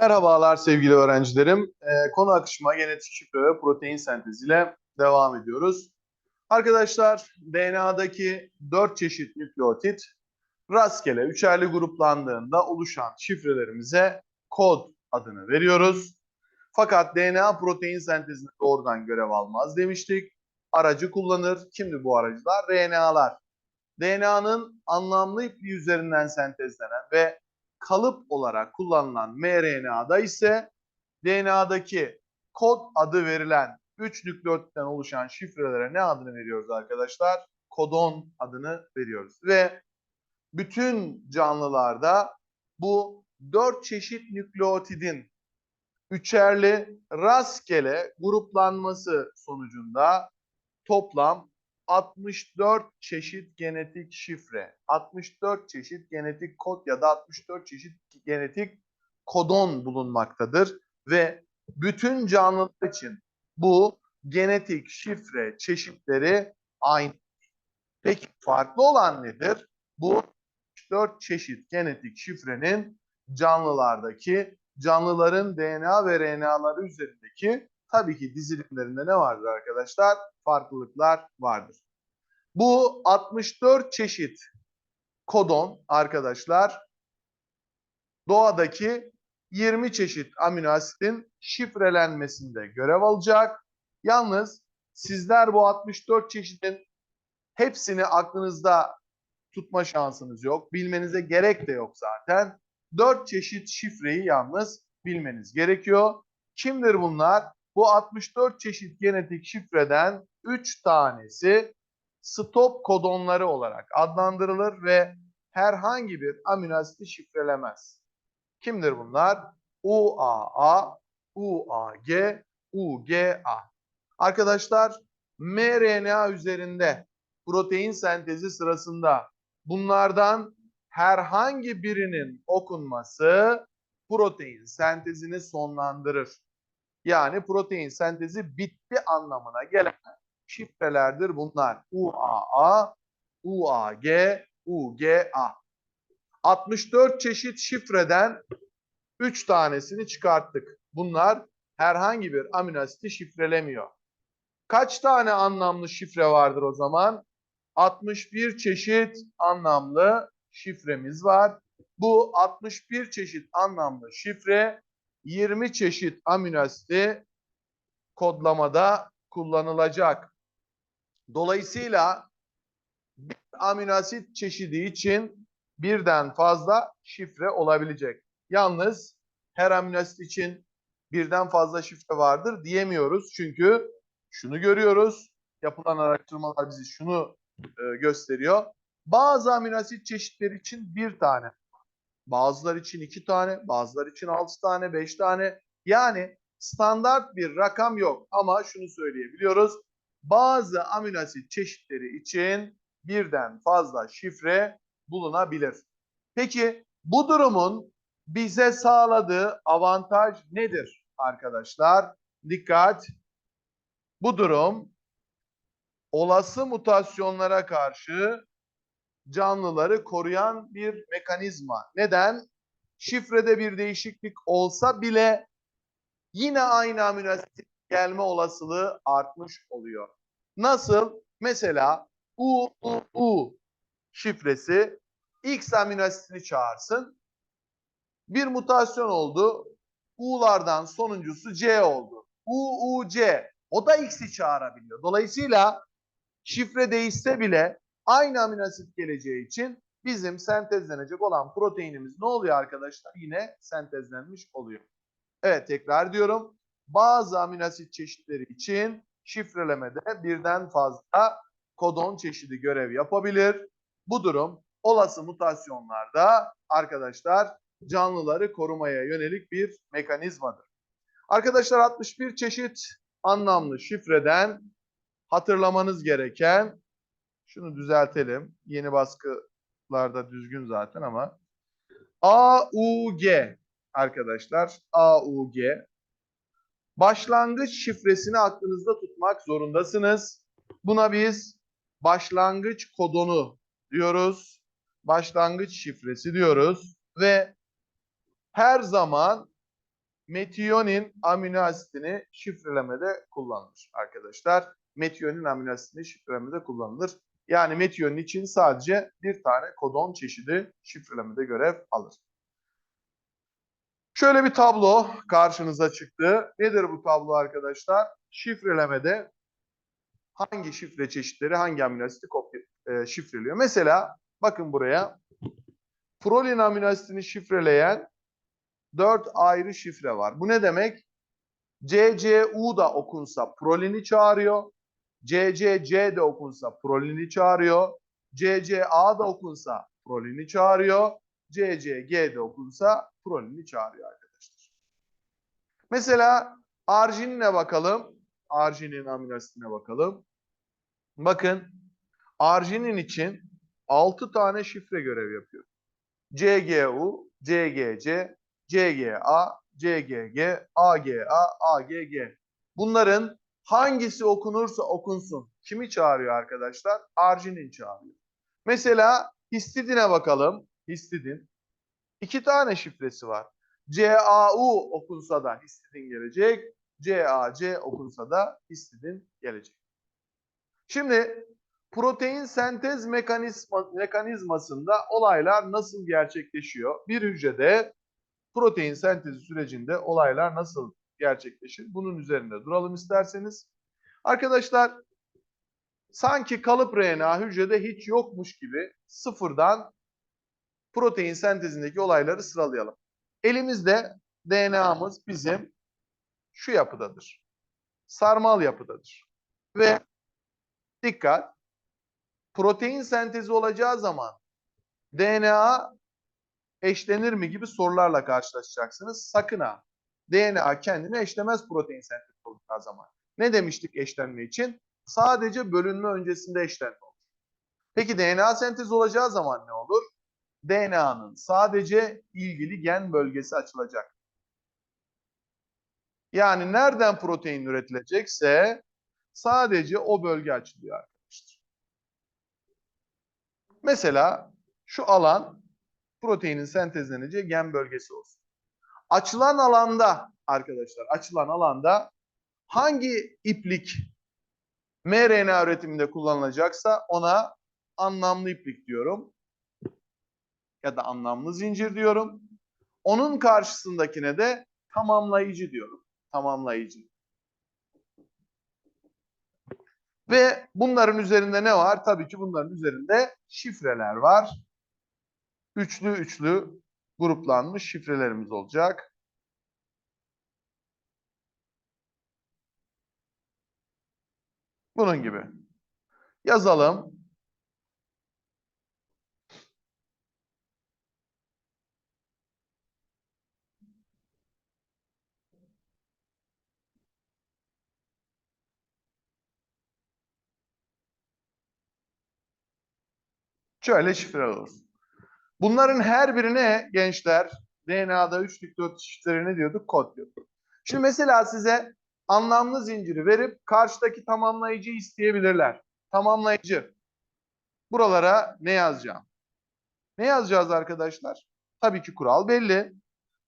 Merhabalar sevgili öğrencilerim. Ee, konu akışıma genetik şifre ve protein senteziyle devam ediyoruz. Arkadaşlar DNA'daki 4 çeşit nükleotit rastgele üçerli gruplandığında oluşan şifrelerimize kod adını veriyoruz. Fakat DNA protein sentezinde doğrudan görev almaz demiştik. Aracı kullanır. Kimdi bu aracılar? RNA'lar. DNA'nın anlamlı ipliği üzerinden sentezlenen ve kalıp olarak kullanılan mRNA'da ise DNA'daki kod adı verilen 3 nükleotitten oluşan şifrelere ne adını veriyoruz arkadaşlar? Kodon adını veriyoruz. Ve bütün canlılarda bu 4 çeşit nükleotidin üçerli rastgele gruplanması sonucunda toplam 64 çeşit genetik şifre, 64 çeşit genetik kod ya da 64 çeşit genetik kodon bulunmaktadır ve bütün canlılar için bu genetik şifre çeşitleri aynı. Peki farklı olan nedir? Bu 64 çeşit genetik şifrenin canlılardaki canlıların DNA ve RNA'ları üzerindeki tabii ki dizilimlerinde ne vardır arkadaşlar? Farklılıklar vardır. Bu 64 çeşit kodon arkadaşlar doğadaki 20 çeşit amino asitin şifrelenmesinde görev alacak. Yalnız sizler bu 64 çeşidin hepsini aklınızda tutma şansınız yok. Bilmenize gerek de yok zaten. 4 çeşit şifreyi yalnız bilmeniz gerekiyor. Kimdir bunlar? Bu 64 çeşit genetik şifreden 3 tanesi stop kodonları olarak adlandırılır ve herhangi bir amino asiti şifrelemez. Kimdir bunlar? UAA, UAG, UGA. Arkadaşlar mRNA üzerinde protein sentezi sırasında bunlardan herhangi birinin okunması protein sentezini sonlandırır. Yani protein sentezi bitti anlamına gelen şifrelerdir bunlar. UAA, UAG, UGA. 64 çeşit şifreden 3 tanesini çıkarttık. Bunlar herhangi bir amino asiti şifrelemiyor. Kaç tane anlamlı şifre vardır o zaman? 61 çeşit anlamlı şifremiz var. Bu 61 çeşit anlamlı şifre 20 çeşit amino asiti kodlamada kullanılacak. Dolayısıyla bir amino asit çeşidi için birden fazla şifre olabilecek. Yalnız her amino asit için birden fazla şifre vardır diyemiyoruz. Çünkü şunu görüyoruz. Yapılan araştırmalar bizi şunu e, gösteriyor. Bazı amino asit çeşitleri için bir tane, bazıları için iki tane, bazıları için altı tane, beş tane. Yani standart bir rakam yok ama şunu söyleyebiliyoruz. Bazı amino asit çeşitleri için birden fazla şifre bulunabilir. Peki bu durumun bize sağladığı avantaj nedir arkadaşlar? Dikkat! Bu durum olası mutasyonlara karşı canlıları koruyan bir mekanizma. Neden? Şifrede bir değişiklik olsa bile yine aynı amino asit gelme olasılığı artmış oluyor. Nasıl? Mesela U, U, U şifresi X amino asitini çağırsın. Bir mutasyon oldu. U'lardan sonuncusu C oldu. U, U, C. O da X'i çağırabiliyor. Dolayısıyla şifre değişse bile aynı amino asit geleceği için bizim sentezlenecek olan proteinimiz ne oluyor arkadaşlar? Yine sentezlenmiş oluyor. Evet tekrar diyorum. Bazı amino asit çeşitleri için şifrelemede birden fazla kodon çeşidi görev yapabilir. Bu durum olası mutasyonlarda arkadaşlar canlıları korumaya yönelik bir mekanizmadır. Arkadaşlar 61 çeşit anlamlı şifreden hatırlamanız gereken şunu düzeltelim. Yeni baskılarda düzgün zaten ama AUG arkadaşlar AUG başlangıç şifresini aklınızda tutmak zorundasınız. Buna biz başlangıç kodonu diyoruz. Başlangıç şifresi diyoruz ve her zaman metiyonin amino asitini şifrelemede kullanılır arkadaşlar. Metiyonin amino asitini şifrelemede kullanılır. Yani metiyonin için sadece bir tane kodon çeşidi şifrelemede görev alır. Şöyle bir tablo karşınıza çıktı. Nedir bu tablo arkadaşlar? Şifrelemede hangi şifre çeşitleri hangi amino asiti kopya, e, şifreliyor? Mesela bakın buraya prolin amino asitini şifreleyen dört ayrı şifre var. Bu ne demek? CCU da okunsa prolini çağırıyor. CCC de okunsa prolini çağırıyor. CCA da okunsa prolini çağırıyor. CCG de okunsa prolini çağırıyor arkadaşlar. Mesela arginine bakalım. Arginin amino asitine bakalım. Bakın arginin için 6 tane şifre görev yapıyor. CGU, CGC, CGA, CGG, AGA, AGG. Bunların hangisi okunursa okunsun. Kimi çağırıyor arkadaşlar? Arginin çağırıyor. Mesela histidine bakalım. Histidin. İki tane şifresi var. CAU okunsa da histidin gelecek. CAC okunsa da histidin gelecek. Şimdi protein sentez mekanizma, mekanizmasında olaylar nasıl gerçekleşiyor? Bir hücrede protein sentezi sürecinde olaylar nasıl gerçekleşir? Bunun üzerinde duralım isterseniz. Arkadaşlar sanki kalıp RNA hücrede hiç yokmuş gibi sıfırdan protein sentezindeki olayları sıralayalım. Elimizde DNA'mız bizim şu yapıdadır. Sarmal yapıdadır. Ve dikkat protein sentezi olacağı zaman DNA eşlenir mi gibi sorularla karşılaşacaksınız. Sakın ha. DNA kendine eşlemez protein sentezi olacağı zaman. Ne demiştik eşlenme için? Sadece bölünme öncesinde eşlenme olur. Peki DNA sentezi olacağı zaman ne olur? DNA'nın sadece ilgili gen bölgesi açılacak. Yani nereden protein üretilecekse sadece o bölge açılıyor arkadaşlar. Mesela şu alan proteinin sentezleneceği gen bölgesi olsun. Açılan alanda arkadaşlar, açılan alanda hangi iplik mRNA üretiminde kullanılacaksa ona anlamlı iplik diyorum. Ya da anlamlı zincir diyorum. Onun karşısındakine de tamamlayıcı diyorum. Tamamlayıcı. Ve bunların üzerinde ne var? Tabii ki bunların üzerinde şifreler var. Üçlü üçlü gruplanmış şifrelerimiz olacak. Bunun gibi. Yazalım. Şöyle şifreler olsun. Bunların her birine gençler DNA'da 3 dikdört çeşitleri ne diyorduk? Kod diyorduk. Şimdi mesela size anlamlı zinciri verip karşıdaki tamamlayıcı isteyebilirler. Tamamlayıcı. Buralara ne yazacağım? Ne yazacağız arkadaşlar? Tabii ki kural belli.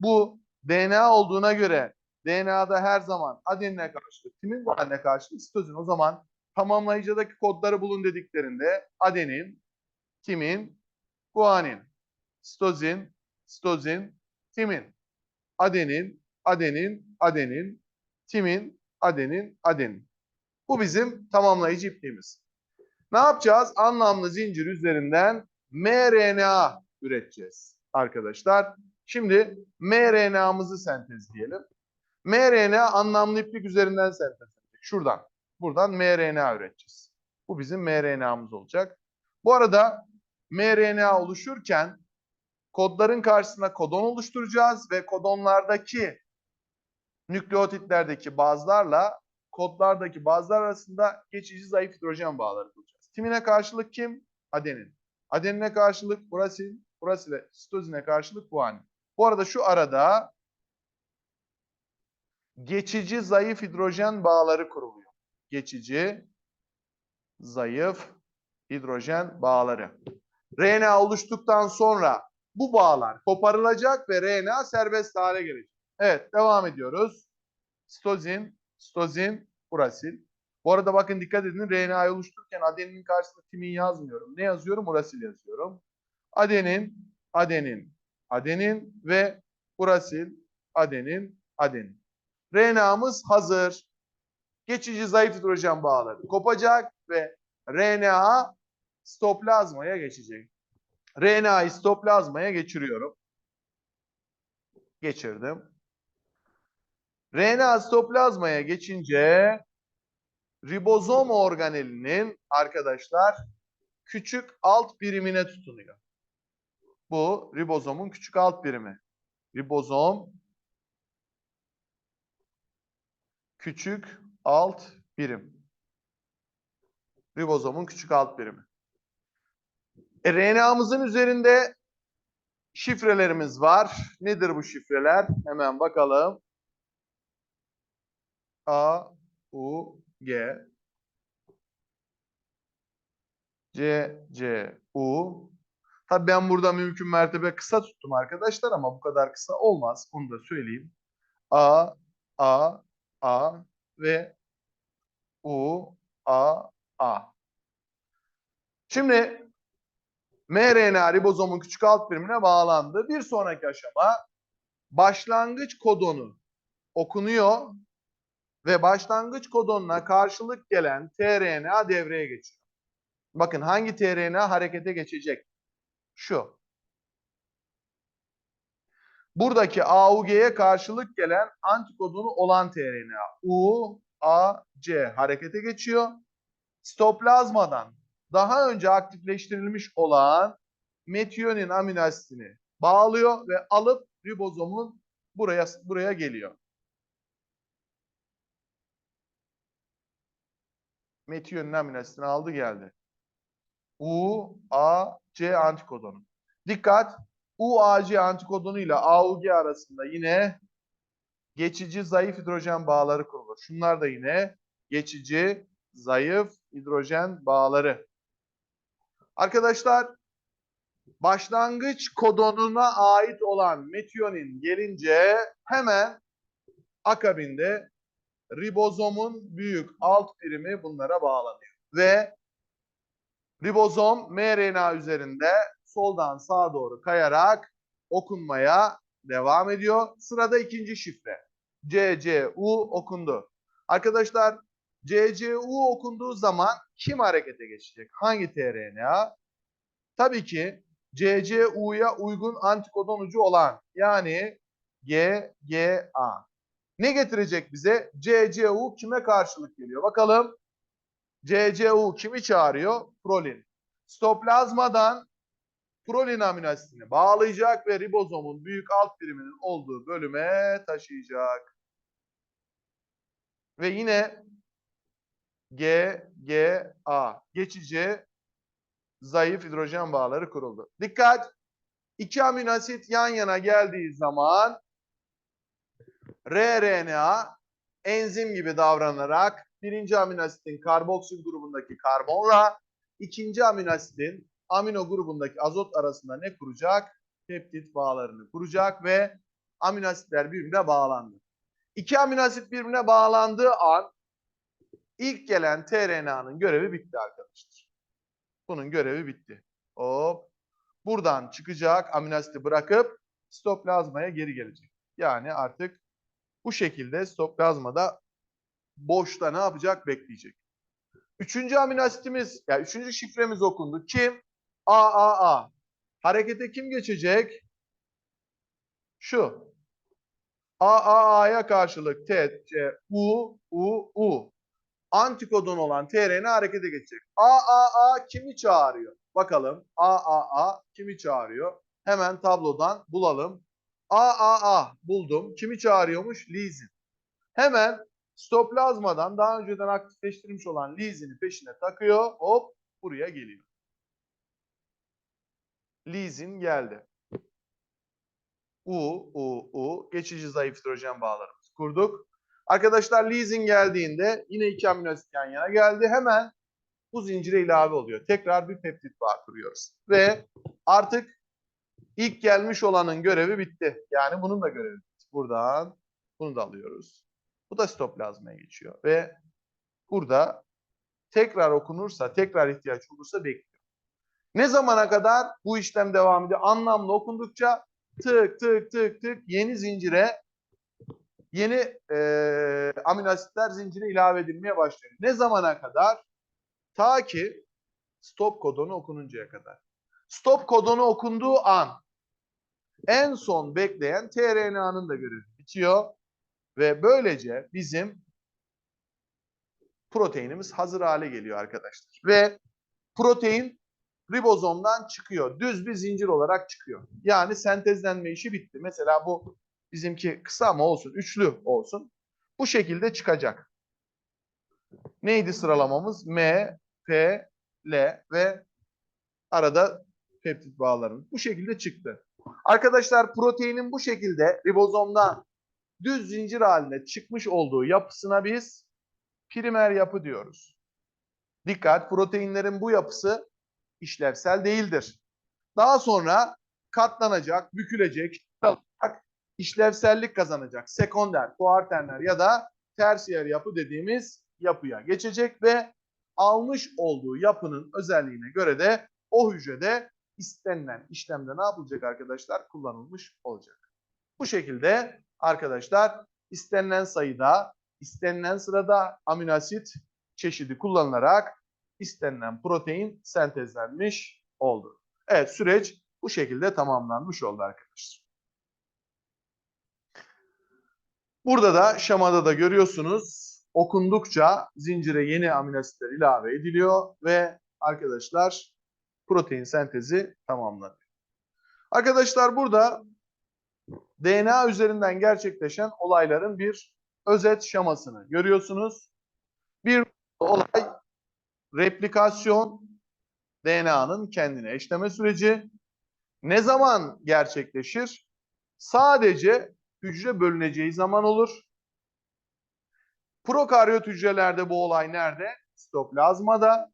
Bu DNA olduğuna göre DNA'da her zaman adenine karşılık, timin guanine karşılık sitozin. O zaman tamamlayıcıdaki kodları bulun dediklerinde adenin, timin, guanin, sitozin, sitozin, timin, adenin, adenin, adenin, timin, adenin, adenin. Bu bizim tamamlayıcı ipliğimiz. Ne yapacağız? Anlamlı zincir üzerinden mRNA üreteceğiz arkadaşlar. Şimdi mRNA'mızı sentezleyelim. mRNA anlamlı iplik üzerinden sentezlenecek. Şuradan. Buradan mRNA üreteceğiz. Bu bizim mRNA'mız olacak. Bu arada mRNA oluşurken kodların karşısına kodon oluşturacağız ve kodonlardaki nükleotitlerdeki bazlarla kodlardaki bazlar arasında geçici zayıf hidrojen bağları kuracağız. Timine karşılık kim? Adenin. Adenine karşılık urasin, urasile, sitozine karşılık guanin. Bu arada şu arada geçici zayıf hidrojen bağları kuruluyor. Geçici zayıf hidrojen bağları. RNA oluştuktan sonra bu bağlar koparılacak ve RNA serbest hale gelecek. Evet devam ediyoruz. Stozin, stozin, urasil. Bu arada bakın dikkat edin RNA'yı oluştururken adeninin karşısında timin yazmıyorum. Ne yazıyorum? Urasil yazıyorum. Adenin, adenin, adenin ve urasil, adenin, adenin. RNA'mız hazır. Geçici zayıf hidrojen bağları kopacak ve RNA stoplazmaya geçecek. RNA'yı stoplazmaya geçiriyorum. Geçirdim. RNA stoplazmaya geçince ribozom organelinin arkadaşlar küçük alt birimine tutunuyor. Bu ribozomun küçük alt birimi. Ribozom küçük alt birim. Ribozomun küçük alt birimi. E, RNA'mızın üzerinde şifrelerimiz var. Nedir bu şifreler? Hemen bakalım. A, U, G, C, C, U. Tabii ben burada mümkün mertebe kısa tuttum arkadaşlar ama bu kadar kısa olmaz. Onu da söyleyeyim. A, A, A ve U, A, A. Şimdi mRNA ribozomun küçük alt birimine bağlandı. Bir sonraki aşama başlangıç kodonu okunuyor ve başlangıç kodonuna karşılık gelen tRNA devreye geçiyor. Bakın hangi tRNA harekete geçecek? Şu. Buradaki AUG'ye karşılık gelen antikodonu olan tRNA U, A, C harekete geçiyor. Stoplazmadan daha önce aktifleştirilmiş olan metiyonin amino asitini bağlıyor ve alıp ribozomun buraya buraya geliyor. Metiyonin amino asitini aldı geldi. U, A, C antikodonu. Dikkat! U, A, C antikodonu ile AUG arasında yine geçici zayıf hidrojen bağları kurulur. Şunlar da yine geçici zayıf hidrojen bağları. Arkadaşlar başlangıç kodonuna ait olan metiyonin gelince hemen akabinde ribozomun büyük alt birimi bunlara bağlanıyor. Ve ribozom mRNA üzerinde soldan sağa doğru kayarak okunmaya devam ediyor. Sırada ikinci şifre. CCU okundu. Arkadaşlar CCU okunduğu zaman kim harekete geçecek? Hangi tRNA? Tabii ki CCU'ya uygun antikodon ucu olan yani GGA. Ne getirecek bize? CCU kime karşılık geliyor? Bakalım. CCU kimi çağırıyor? Prolin. Stoplazmadan prolin amino asitini bağlayacak ve ribozomun büyük alt biriminin olduğu bölüme taşıyacak. Ve yine G, G, A. Geçici zayıf hidrojen bağları kuruldu. Dikkat! İki amino asit yan yana geldiği zaman rRNA enzim gibi davranarak birinci amino asitin karboksil grubundaki karbonla ikinci amino asitin amino grubundaki azot arasında ne kuracak? Peptit bağlarını kuracak ve amino asitler birbirine bağlandı. İki amino asit birbirine bağlandığı an ilk gelen tRNA'nın görevi bitti arkadaşlar. Bunun görevi bitti. Hop. Buradan çıkacak amino asiti bırakıp stoplazmaya geri gelecek. Yani artık bu şekilde stoplazmada boşta ne yapacak? Bekleyecek. Üçüncü amino yani üçüncü şifremiz okundu. Kim? AAA. Harekete kim geçecek? Şu. AAA'ya karşılık T, C, U, U, U. Antikodon olan tRNA harekete geçecek. AAA kimi çağırıyor? Bakalım. AAA kimi çağırıyor? Hemen tablodan bulalım. AAA buldum. Kimi çağırıyormuş? Lizin. Hemen stoplazmadan daha önceden aktifleştirilmiş olan lizini peşine takıyor. Hop buraya geliyor. Lizin geldi. U, U, U. Geçici zayıf hidrojen bağlarımızı kurduk. Arkadaşlar lizin geldiğinde yine iki amino asit yan yana geldi. Hemen bu zincire ilave oluyor. Tekrar bir peptit bağ kuruyoruz. Ve artık ilk gelmiş olanın görevi bitti. Yani bunun da görevi bitti. buradan bunu da alıyoruz. Bu da sitoplazmaya geçiyor ve burada tekrar okunursa, tekrar ihtiyaç olursa bekliyor. Ne zamana kadar bu işlem devam ediyor? Anlamlı okundukça tık tık tık tık yeni zincire yeni e, amino asitler zincire ilave edilmeye başlıyor. Ne zamana kadar? Ta ki stop kodonu okununcaya kadar. Stop kodonu okunduğu an en son bekleyen tRNA'nın da görevi bitiyor ve böylece bizim proteinimiz hazır hale geliyor arkadaşlar. Ve protein ribozomdan çıkıyor. Düz bir zincir olarak çıkıyor. Yani sentezlenme işi bitti. Mesela bu bizimki kısa ama olsun, üçlü olsun. Bu şekilde çıkacak. Neydi sıralamamız? M, P, L ve arada peptit bağlarımız. Bu şekilde çıktı. Arkadaşlar proteinin bu şekilde ribozomdan düz zincir halinde çıkmış olduğu yapısına biz primer yapı diyoruz. Dikkat, proteinlerin bu yapısı işlevsel değildir. Daha sonra katlanacak, bükülecek, dağılacak, işlevsellik kazanacak. Sekonder, kuarterner ya da tersiyer yapı dediğimiz yapıya geçecek ve almış olduğu yapının özelliğine göre de o hücrede istenilen işlemde ne yapılacak arkadaşlar? Kullanılmış olacak. Bu şekilde arkadaşlar istenilen sayıda, istenilen sırada amino asit çeşidi kullanılarak istenilen protein sentezlenmiş oldu. Evet süreç bu şekilde tamamlanmış oldu arkadaşlar. Burada da şemada da görüyorsunuz okundukça zincire yeni amino asitler ilave ediliyor ve arkadaşlar protein sentezi tamamlanıyor. Arkadaşlar burada DNA üzerinden gerçekleşen olayların bir özet şemasını görüyorsunuz. Bir olay replikasyon DNA'nın kendine eşleme süreci ne zaman gerçekleşir? Sadece hücre bölüneceği zaman olur. Prokaryot hücrelerde bu olay nerede? Sitoplazmada.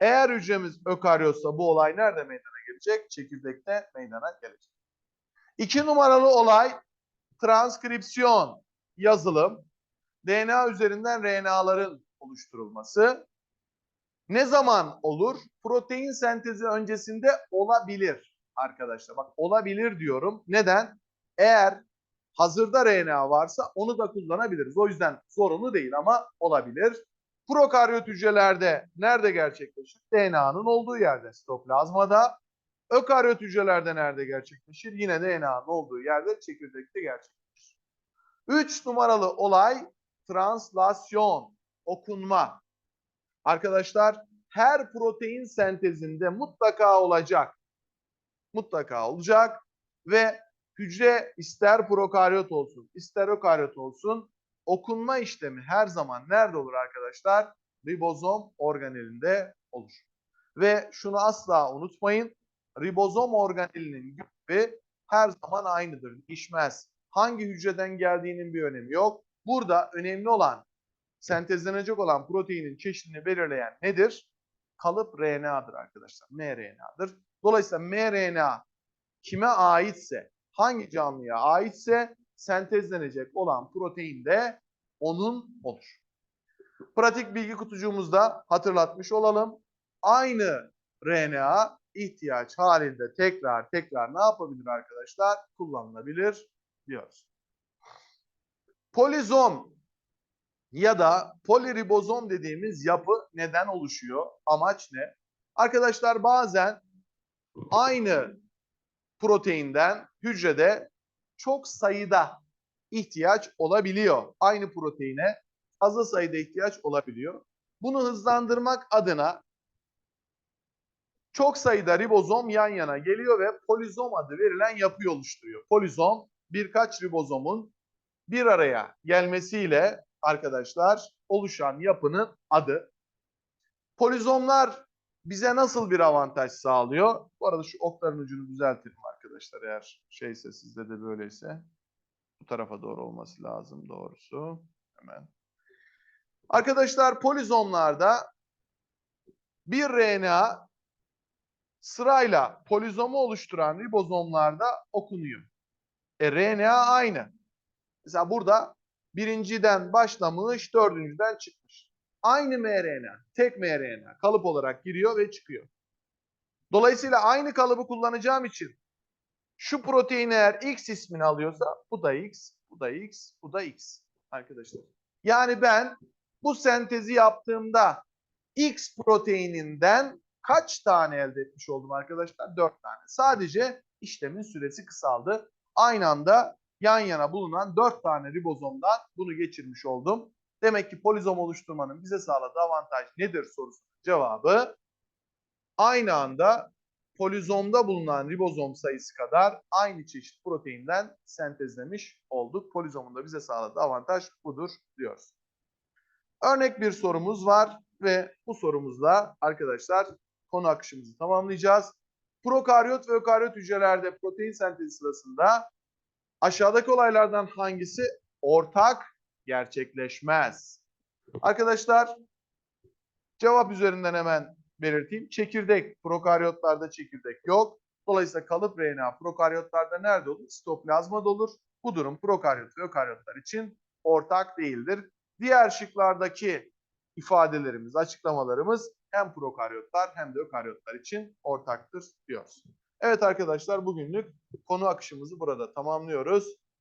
Eğer hücremiz ökaryotsa bu olay nerede meydana gelecek? Çekirdekte meydana gelecek. İki numaralı olay transkripsiyon, yazılım, DNA üzerinden RNA'ların oluşturulması. Ne zaman olur? Protein sentezi öncesinde olabilir arkadaşlar. Bak olabilir diyorum. Neden? Eğer hazırda RNA varsa onu da kullanabiliriz. O yüzden zorunlu değil ama olabilir. Prokaryot hücrelerde nerede gerçekleşir? DNA'nın olduğu yerde, sitoplazmada. Ökaryot hücrelerde nerede gerçekleşir? Yine DNA'nın olduğu yerde, çekirdekte gerçekleşir. Üç numaralı olay translasyon, okunma. Arkadaşlar her protein sentezinde mutlaka olacak. Mutlaka olacak ve hücre ister prokaryot olsun, ister ökaryot olsun okunma işlemi her zaman nerede olur arkadaşlar? Ribozom organelinde olur. Ve şunu asla unutmayın. Ribozom organelinin görevi her zaman aynıdır. Değişmez. Hangi hücreden geldiğinin bir önemi yok. Burada önemli olan sentezlenecek olan proteinin çeşidini belirleyen nedir? Kalıp RNA'dır arkadaşlar. mRNA'dır. Dolayısıyla mRNA kime aitse, hangi canlıya aitse sentezlenecek olan protein de onun olur. Pratik bilgi kutucuğumuzda hatırlatmış olalım. Aynı RNA ihtiyaç halinde tekrar tekrar ne yapabilir arkadaşlar? Kullanılabilir diyoruz. Polizom ya da poliribozom dediğimiz yapı neden oluşuyor? Amaç ne? Arkadaşlar bazen aynı proteinden hücrede çok sayıda ihtiyaç olabiliyor. Aynı proteine fazla sayıda ihtiyaç olabiliyor. Bunu hızlandırmak adına çok sayıda ribozom yan yana geliyor ve polizom adı verilen yapıyı oluşturuyor. Polizom birkaç ribozomun bir araya gelmesiyle arkadaşlar oluşan yapının adı. Polizomlar bize nasıl bir avantaj sağlıyor? Arada şu okların ucunu düzeltelim arkadaşlar eğer şeyse sizde de böyleyse. Bu tarafa doğru olması lazım doğrusu. Hemen. Arkadaşlar polizomlarda bir RNA sırayla polizomu oluşturan ribozomlarda okunuyor. E, RNA aynı. Mesela burada birinciden başlamış, dördüncüden çıkmış. Aynı mRNA, tek mRNA kalıp olarak giriyor ve çıkıyor. Dolayısıyla aynı kalıbı kullanacağım için şu protein eğer X ismini alıyorsa bu da X, bu da X, bu da X arkadaşlar. Yani ben bu sentezi yaptığımda X proteininden kaç tane elde etmiş oldum arkadaşlar? 4 tane. Sadece işlemin süresi kısaldı. Aynı anda yan yana bulunan 4 tane ribozomdan bunu geçirmiş oldum. Demek ki polizom oluşturmanın bize sağladığı avantaj nedir sorusunun cevabı aynı anda polizomda bulunan ribozom sayısı kadar aynı çeşit proteinden sentezlemiş olduk. Polizomun da bize sağladığı avantaj budur diyoruz. Örnek bir sorumuz var ve bu sorumuzla arkadaşlar konu akışımızı tamamlayacağız. Prokaryot ve ökaryot hücrelerde protein sentezi sırasında aşağıdaki olaylardan hangisi ortak gerçekleşmez? Arkadaşlar cevap üzerinden hemen belirteyim. Çekirdek prokaryotlarda çekirdek yok. Dolayısıyla kalıp RNA prokaryotlarda nerede olur? Sitoplazmada olur. Bu durum prokaryot ve ökaryotlar için ortak değildir. Diğer şıklardaki ifadelerimiz, açıklamalarımız hem prokaryotlar hem de ökaryotlar için ortaktır diyoruz. Evet arkadaşlar bugünlük konu akışımızı burada tamamlıyoruz.